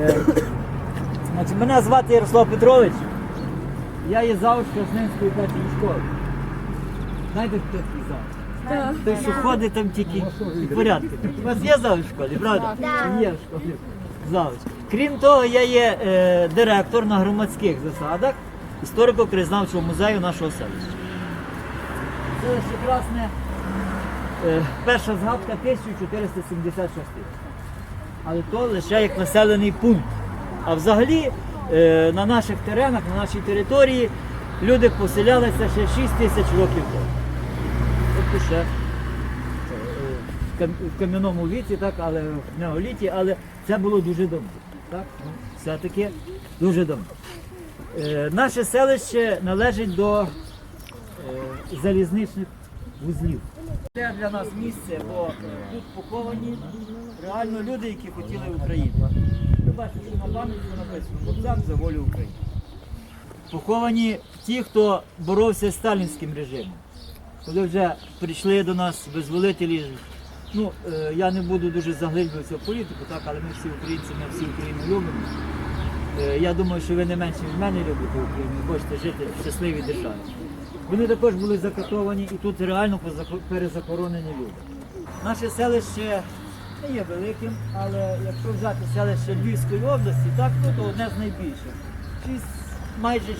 Е, Значить, мене звати Ярослав Петрович. Я є завуч Красненської першої школи. Знаєте, хто такий завуч? Той, що ходить там тільки в порядку. У вас є завуч в школі, правда? Так. Є в школі. Завуч. Крім того, я є е, директор на громадських засадах історико-краєзнавчого музею нашого селища. Селище Красне, е, перша згадка 1476 рік. Але то лише як населений пункт. А взагалі е, на наших теренах, на нашій території люди поселялися ще 6 тисяч років тому. Тобто ще е, в кам'яному віці, так, але в неоліті, але це було дуже давно. Так? Ну, все-таки дуже давно. Е, наше селище належить до залізничних вузлів. Це для нас місце, бо тут поховані реально люди, які хотіли Україну. Ви бачите, що на пам'ятці написано Богдан за волю України. Поховані ті, хто боровся з сталінським режимом. Коли вже прийшли до нас визволителі, ну е, я не буду дуже заглиблюватися в політику, так, але ми всі українці, ми всі Україну любимо. Е, Я думаю, що ви не менше від мене любите Україну хочете жити в щасливій державі. Вони також були закатовані і тут реально перезахоронені люди. Наше селище не є великим, але якщо взяти селище Львівської області, так то, то одне з найбільших. Шість, майже 6,5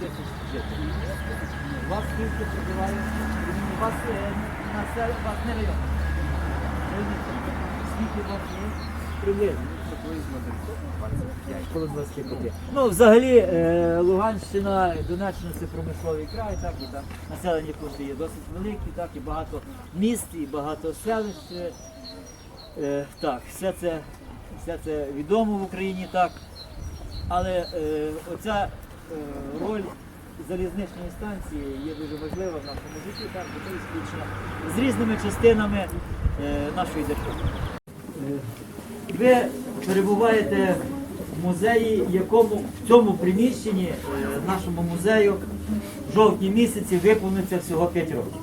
тисяч жителів. Вас скільки проживає? У вас е, населення, у вас не район. Скільки вас є? Приблизно. Коло 25. Ну, взагалі, е, Луганщина, Донеччина це промисловий край, так, і там населені пункти є досить великі, так, і багато міст, і багато селищ. Е, так, все це, все це відомо в Україні, так. Але е, оця роль залізничної станції є дуже важлива в нашому житті, так, бо це спільно з різними частинами нашої держави. Ви перебуваєте в музеї, якому в цьому приміщенні е, нашому музею в жовтні місяці виповниться всього 5 років.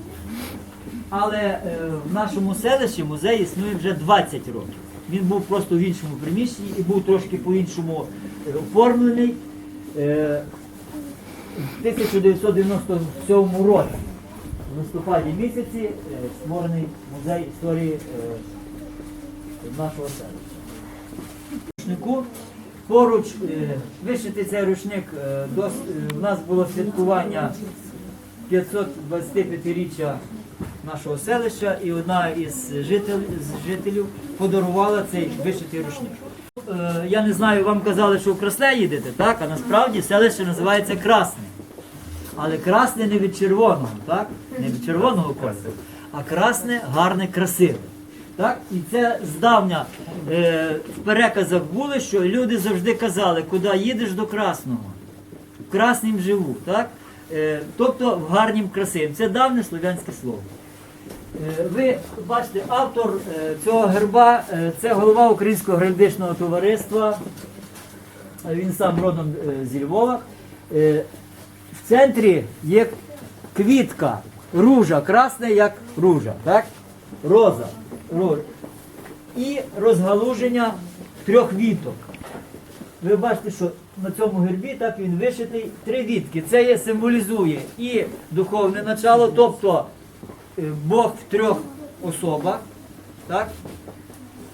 Але е, в нашому селищі музей існує вже 20 років. Він був просто в іншому приміщенні і був трошки по-іншому е, оформлений. В 1997 році, в листопаді місяці, створений музей історії нашого селища. Рушнику поруч е, вишити цей рушник. е, дос- е, У нас було святкування 525-річчя нашого селища, і одна із жителів, подарувала цей вишитий рушник. Е, Я не знаю, вам казали, що в Красле їдете, так? А насправді селище називається Красне. Але красне не від червоного, так? Не від червоного кольору, а красне, гарне, красиве. Так? І це здавна е, в переказах було, що люди завжди казали, куди їдеш до красного. В краснім живу. Так? Е, тобто в гарнім красивим. Це давнє слов'янське слово. Е, Ви бачите, автор е, цього герба е, це голова Українського геральдичного товариства. Він сам родом е, зі Львова. Е, В центрі є квітка, ружа, красне як ружа, так? Роза. І розгалуження трьох віток. Ви бачите, що на цьому гербі так він вишитий три вітки. Це є, символізує і духовне начало, тобто е, Бог в трьох особах, так?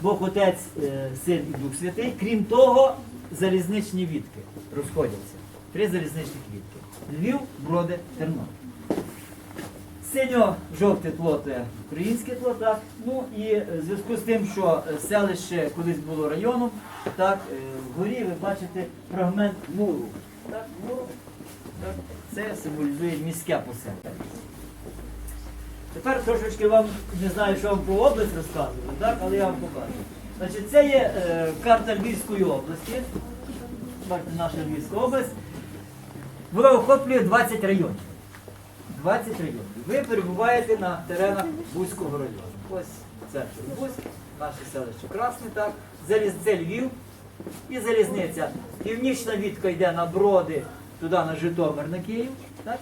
Бог Отець, е, Син і Дух Святий. Крім того, залізничні вітки розходяться. Три залізничні вітки. Львів, Броди, Тернопіль. Синьо-жовте тло це українське тло, так. Ну і е, в зв'язку з тим, що е, селище колись було районом, так, е, вгорі ви бачите фрагмент муру. Так, муру, так, це символізує міське поселення. Тепер трошечки вам не знаю, що вам про область розказувати, так, але я вам покажу. Значить, це є е, карта Львівської області. Бачите, наша Львівська область. Вона охоплює 20 районів. 20 районів. Ви перебуваєте на теренах Бузького району. Ось центр Бузьк, наше селище Красне, так. Заліз, це Львів і залізниця. Північна відка йде на Броди, туди на Житомир, на Київ. Так?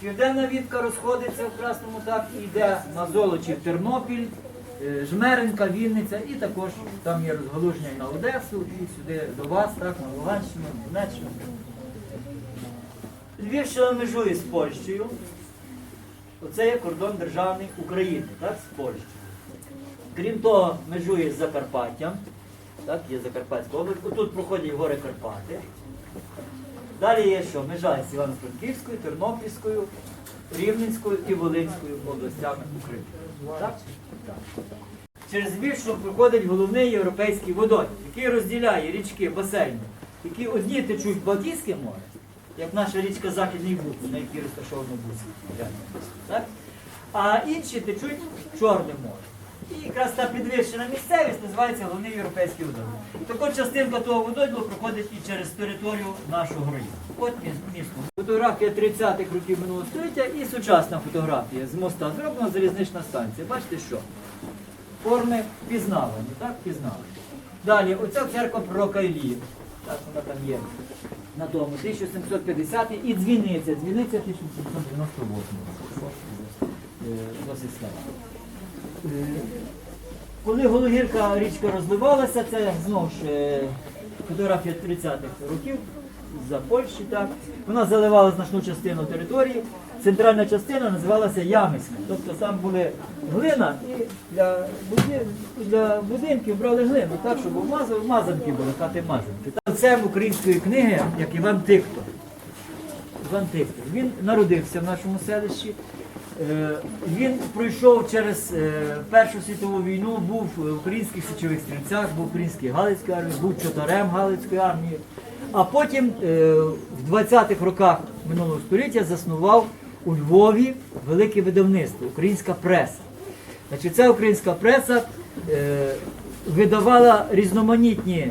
Південна відка розходиться в Красному, так, і йде на Золочі в Тернопіль, е, Жмеренка, Вінниця, і також там є розгалуження і на Одесу, і сюди до вас, так, на Луганщину, Донеччину. Львівщина межує з Польщею. Оце є кордон державний України, так, з Польщею. Крім того, межує з Закарпаттям. Так, є Закарпатська область. Тут проходять гори Карпати. Далі є що? Межа з Івано-Франківською, Тернопільською, Рівненською і Волинською областями України. Так? Так. Через Львівщину проходить головний європейський водой, який розділяє річки, басейни, які одні течуть в Балтійське море, як наша річка Західний Буг, на якій розташовано Бузь. Так? А інші течуть в Чорне море. І якраз та підвищена місцевість називається головний європейський водойм. Також частинка того водойму проходить і через територію нашого району. От місто. Фотографія 30-х років минулого століття і сучасна фотографія з моста зроблена залізнична станція. Бачите що? Форми впізнавані, так? Впізнавані. Далі, оця церква пророка Ілії. Так, вона там є. На тому 1750 і дзвіниця. Дзвіниця 1798 року. Е, Досить слава. Е, Коли Гологірка річка розливалася, це знову ж е, фотографія 30-х років за Польщі, так. Вона заливала значну частину території. Центральна частина називалася Ямиська. Тобто там були глина і для, для будинків брали глину, так, щоб мазанки були, хати мазанки. Це української книги, як Іван Тиктор. Іван Тиктор. Він народився в нашому селищі. Е, Він пройшов через е, Першу світову війну, був в українських січових стрільцях, був в українській Галицькій армії, був чотарем Галицької армії. А потім е, в 20-х роках минулого століття заснував у Львові велике видавництво Українська преса. Значить, ця українська преса е, видавала різноманітні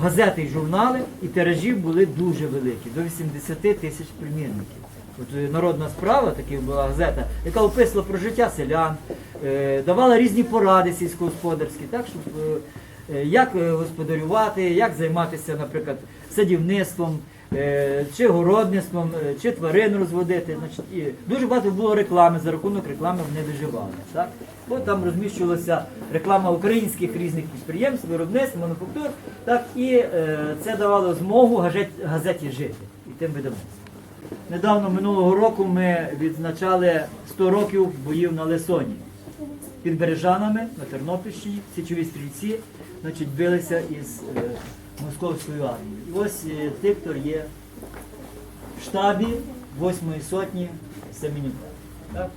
газети і журнали, і тиражі були дуже великі, до 80 тисяч примірників. От е, народна справа, така була газета, яка описувала про життя селян, давала різні поради сільськогосподарські, так, щоб як е, господарювати, як займатися, наприклад, садівництвом, е, чи городництвом, е, чи тварин розводити. Значить, і дуже багато було реклами, за рахунок реклами вони виживали. Так? Бо там розміщувалася реклама українських різних підприємств, виробництв, мануфактур, так, і е, це давало змогу газеті, газеті жити і тим видавництвам. Недавно минулого року ми відзначали 100 років боїв на Лесоні. Під Бережанами на Тернопільщині січові стрільці значить, билися із е, московською армією. І ось е, Тиктор є в штабі 8-ї сотні Семенюка. Так?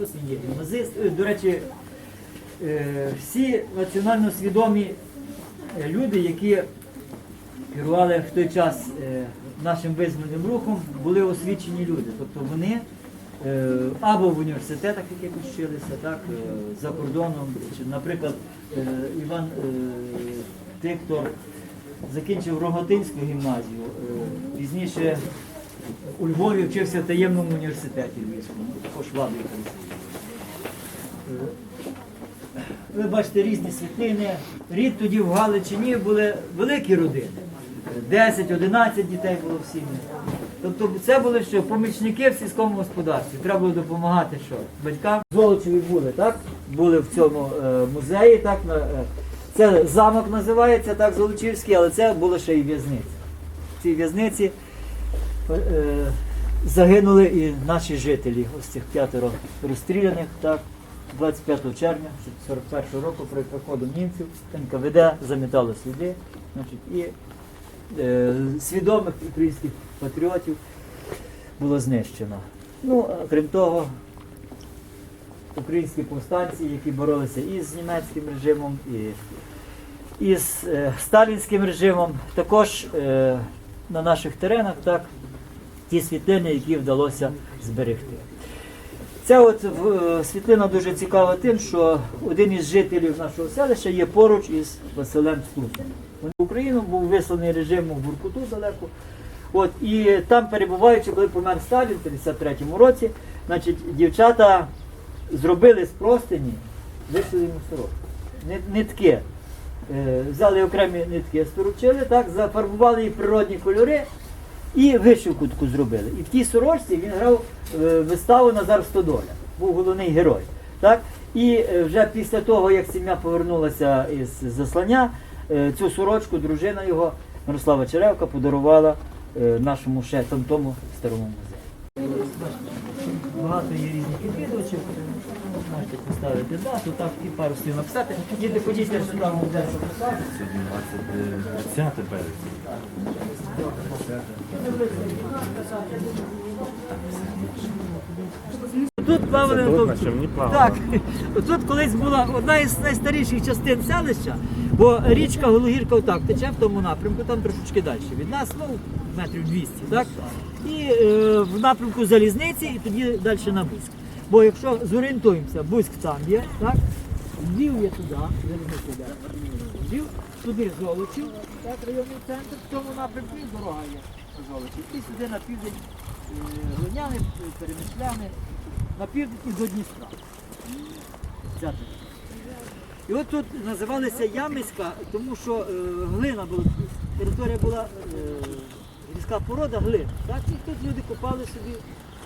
Він є гімназист. Е, До речі, всі національно свідомі люди, які керували в той час нашим визвольним рухом, були освічені люди. Тобто вони або в університетах якихось вчилися, так, е, за кордоном. Наприклад, е, Іван е, Тиктор закінчив Роготинську гімназію, е, пізніше у Львові вчився в таємному університеті Львівському, також влади ви бачите різні світлини. Рід тоді в Галичині були великі родини. 10-11 дітей було в сім'ї. Тобто це були що, помічники в сільському господарстві. Треба було допомагати що? Батькам. Золочеві були, так? Були в цьому е, музеї, так? е, це замок називається, так, Золочівський, але це було ще і в'язниця. В цій в'язниці е, загинули і наші жителі, ось цих п'ятеро розстріляних, так, 25 червня 41 року при приходу німців НКВД замітало сліди, значить, і свідомих українських патріотів було знищено. Ну, крім того, українські повстанці, які боролися і з німецьким режимом, і, і з е, сталінським режимом, також е, на наших теренах так, ті світлини, які вдалося зберегти. Ця от світлина дуже цікава тим, що один із жителів нашого селища є поруч із Василем Стусом. В Україну був висланий режимом в Буркуту далеко. От, і там перебуваючи, коли помер Сталін в 53-му році, значить, дівчата зробили з простині, вишили йому сорок. Нитки. Е, взяли окремі нитки, сторочили, так, зафарбували їх природні кольори і вишивку таку зробили. І в тій сорочці він грав е, виставу Назар Стодоля, був головний герой. Так? І е, вже після того, як сім'я повернулася із заслання, цю сорочку дружина його, Мирослава Черевка, подарувала е, нашому ще там тому старому музею. Багато є різних відвідувачів. Можете поставити дату, так і пару слів написати. Діти, ходіть, я сюди вам де записати. Сьогодні 20 березня. Тут плавали. Так, тут колись була одна із найстаріших частин селища, бо річка Гологірка отак тече в тому напрямку, там трошечки далі. Від нас, ну, метрів 200, так? І е, в напрямку залізниці, і тоді далі на Бузьк. Бо якщо зорієнтуємося, Бузьк там є, так? Львів є туди, залізниця йде. Львів, туди Золочів, так, районний центр, в цьому напрямку і дорога є Золочів. І сюди на південь е, Глиняни, Перемишляни, на південь і до Дністра. Взяти. І от тут називалися Ямиська, тому що е, глина була, територія була е, гірська порода глин. Так? І тут люди копали собі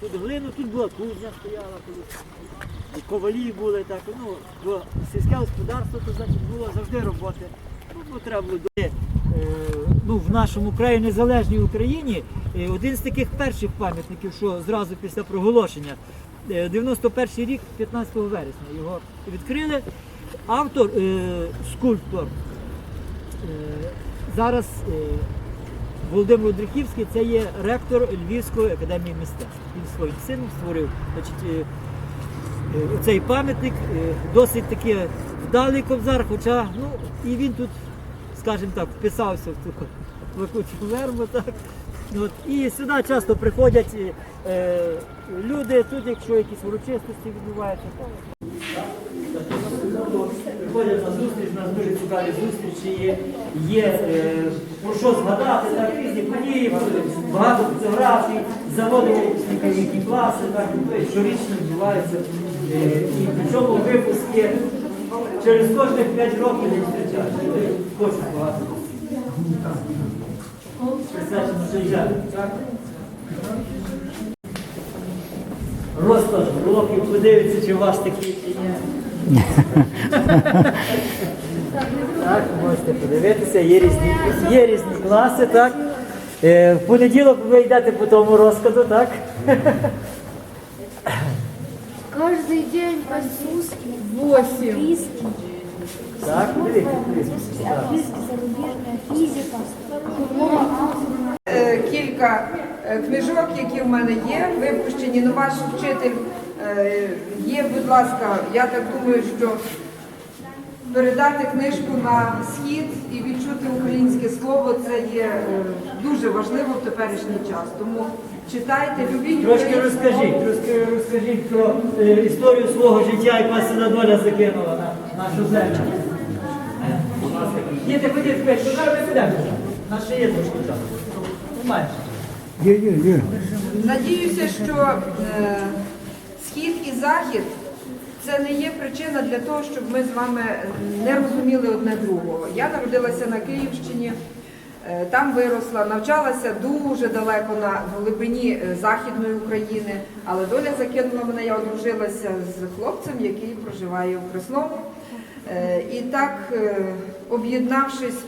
тут глину, тут була кузня стояла колись. Ковалі були так. Ну, бо сільське господарство, то значить було завжди роботи. Ну, бо треба було е, ну, в нашому краї незалежній Україні е, один з таких перших пам'ятників, що зразу після проголошення, е, 91 рік, 15 вересня, його відкрили. Автор, е, скульптор, е, зараз е, Володимир Одрихівський, це є ректор Львівської академії мистецтв. Він своїм сином створив значить, е, е, цей пам'ятник, е, досить таки вдалий кобзар, хоча ну, і він тут, скажімо так, вписався в цю плакучу вербу. Так. От. І сюди часто приходять е, е, люди, тут, якщо якісь урочистості відбуваються. Приходять на зустріч, у нас дуже цікаві зустрічі є, є е, про що згадати, так, різні події, багато фотографій, заводимо які класи, так, щорічно відбуваються. Е, і причому випуски через кожних 5 років не зустрічають. Люди Хочуть багато. Присвячено приїжджати, так? Розклад років подивиться, чи у вас такий чи ні. Так, можете подивитися, є різні, є різні класи, так. Е, в понеділок ви йдете по тому розкладу, так? Каждый день французский, восемь. Английский, Так, дивіться, дивіться. Так. английский, зарубежная физика, мова. Е, кілька е, книжок, які в мене є, випущені. Ну, ваш вчитель є, будь ласка, я так думаю, що передати книжку на схід і відчути українське слово це є е, дуже важливо в теперішній час. Тому читайте, любіть Трошки розкажіть, трошки розкажіть про е, історію свого життя, яка сюди доля закинула на нашу землю. Е. Діти, ходіть вперед, зараз ми підемо. У нас ще є трошки часу. Ну, Майже. Надіюся, що е, схід і захід це не є причина для того, щоб ми з вами не розуміли одне другого. Я народилася на Київщині, е, там виросла, навчалася дуже далеко на глибині е, Західної України, але доля закинула мене, я одружилася з хлопцем, який проживає у Пресному. Е, І так, об'єднавшись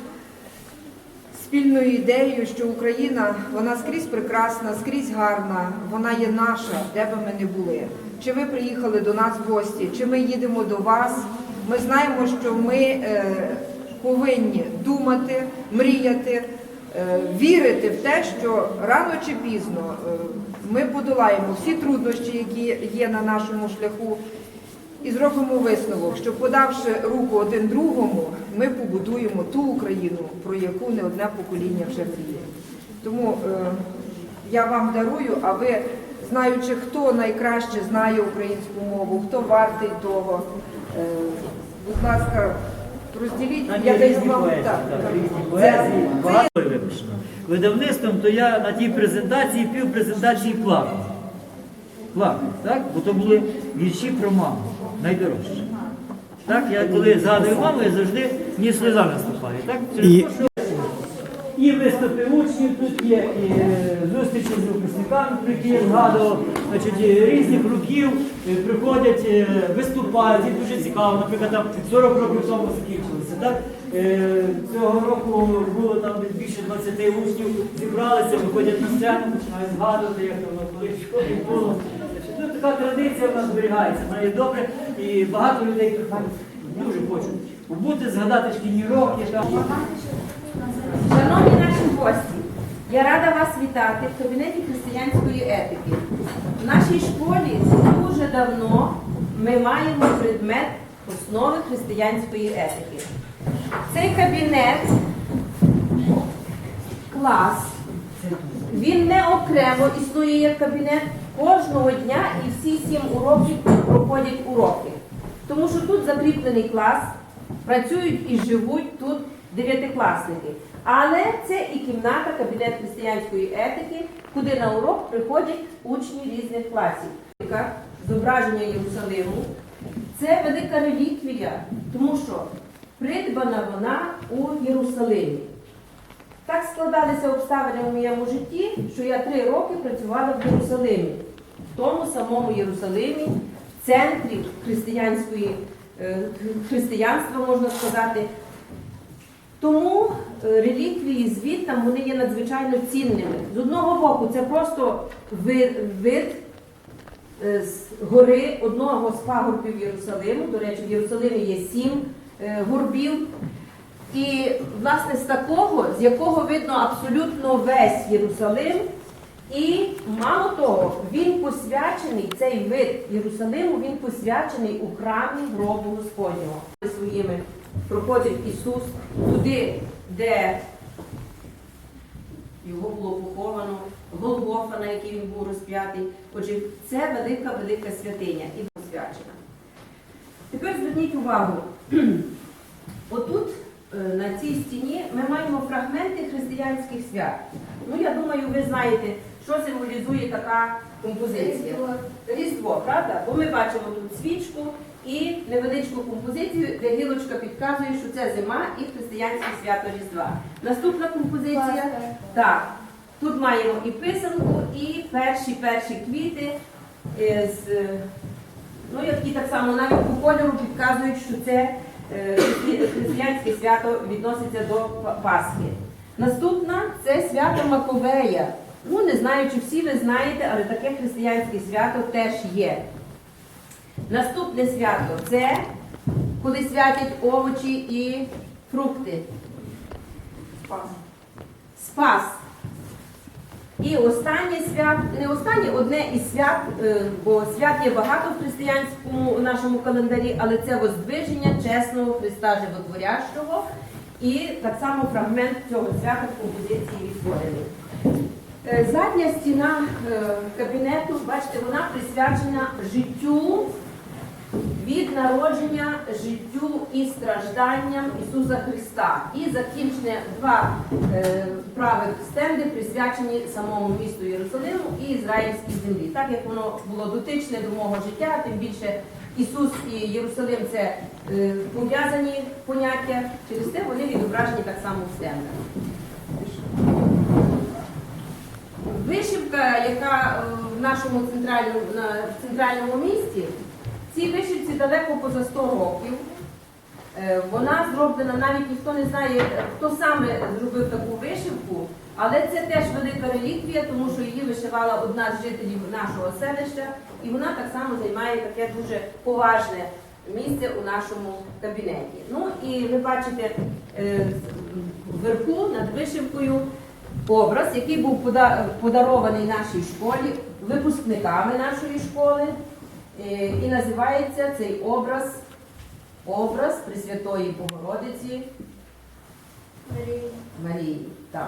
спільною ідеєю, що Україна вона скрізь прекрасна, скрізь гарна, вона є наша, де би ми не були. Чи ви приїхали до нас в гості, чи ми їдемо до вас. Ми знаємо, що ми е, повинні думати, мріяти, е, вірити в те, що рано чи пізно е, ми подолаємо всі труднощі, які є на нашому шляху. І зробимо висновок, що подавши руку один другому, ми побудуємо ту Україну, про яку не одне покоління вже мріє. Тому е, я вам дарую, а ви, знаючи, хто найкраще знає українську мову, хто вартий того, е, будь ласка, розділіть. Я даю вам- так, багато випущено. Видавництвом, то я на тій презентації, пів презентації плакав. Плакав, так? Бо то були вірші про маму, найдорожче. Так, я коли згадую маму, я завжди мені сльоза наступає. Так? Через І- що і виступи учнів, тут є і е, зустрічі з випускниками, про які я згадував, значить, різних років е, приходять, е, виступають, і дуже цікаво. Наприклад, там 40 років тому закінчилося. Так? Е, Цього року було там більше 20 учнів, зібралися, виходять на сцену, починають згадувати, як воно колись в школі було. Ну, така традиція в нас зберігається, вона є добре, і багато людей дуже хочуть побути, згадати шкільні роки. Там. Шановні наші гості, я рада вас вітати в кабінеті християнської етики. В нашій школі дуже давно ми маємо предмет основи християнської етики. Цей кабінет, клас, він не окремо існує як кабінет. Кожного дня і всі сім уроків проходять уроки. Тому що тут закріплений клас, працюють і живуть тут дев'ятикласники. Але це і кімната, кабінет християнської етики, куди на урок приходять учні різних класів. Зображення Єрусалиму це велика реліквія, тому що придбана вона у Єрусалимі. Так складалися обставини у моєму житті, що я три роки працювала в Єрусалимі, тому самому Єрусалимі, в центрі християнської е, християнства, можна сказати. Тому е, реліквії звідтам вони є надзвичайно цінними. З одного боку, це просто вид, вид е, з гори одного з пагорбів Єрусалиму. До речі, в Єрусалимі є сім горбів. І, власне, з такого, з якого видно абсолютно весь Єрусалим. І мало того, він посвячений, цей вид Єрусалиму, він посвячений у храмі гробу Господнього. Своїми проходить Ісус туди, де його було поховано, Голгофа, на якій він був розп'ятий. Отже, це велика, велика святиня і посвячена. Тепер зверніть увагу. Отут е, на цій стіні ми маємо фрагменти християнських свят. Ну, я думаю, ви знаєте, що символізує така композиція. Різдво, правда? Бо ми бачимо тут свічку і невеличку композицію, де гілочка підказує, що це зима і християнське свято Різдва. Наступна композиція. Так, тут маємо і писанку, і перші перші квіти е, з Ну, які так само навіть по кольору підказують, що це е, християнське свято відноситься до Пасхи. Наступна це свято Маковея. Ну, не знаю, чи всі ви знаєте, але таке християнське свято теж є. Наступне свято це коли святять овочі і фрукти. Спас. Спас. І останнє свят, не останнє, одне із свят, е, бо свят є багато в християнському нашому календарі, але це воздвиження чесного Христа Животворящого. І так само фрагмент цього свята в композиції відтворений. Е, Задня стіна е, кабінету, бачите, вона присвячена життю від народження життю і стражданням Ісуса Христа. І закінчення два е, правих стенди присвячені самому місту Єрусалиму і ізраїльській землі. Так як воно було дотичне до мого життя, тим більше Ісус і Єрусалим це пов'язані поняття, через те вони відображені так само в стендах. Вишивка, яка е, в нашому центральному, в центральному місті, цій вишивці далеко поза 100 років. Е, Вона зроблена, навіть ніхто не знає, хто саме зробив таку вишивку, але це теж велика реліквія, тому що її вишивала одна з жителів нашого селища, і вона так само займає таке дуже поважне місце у нашому кабінеті. Ну і ви бачите е, вверху над вишивкою образ, який був подарований нашій школі, випускниками нашої школи. Е, І називається цей образ образ Пресвятої Богородиці Марії. Марії.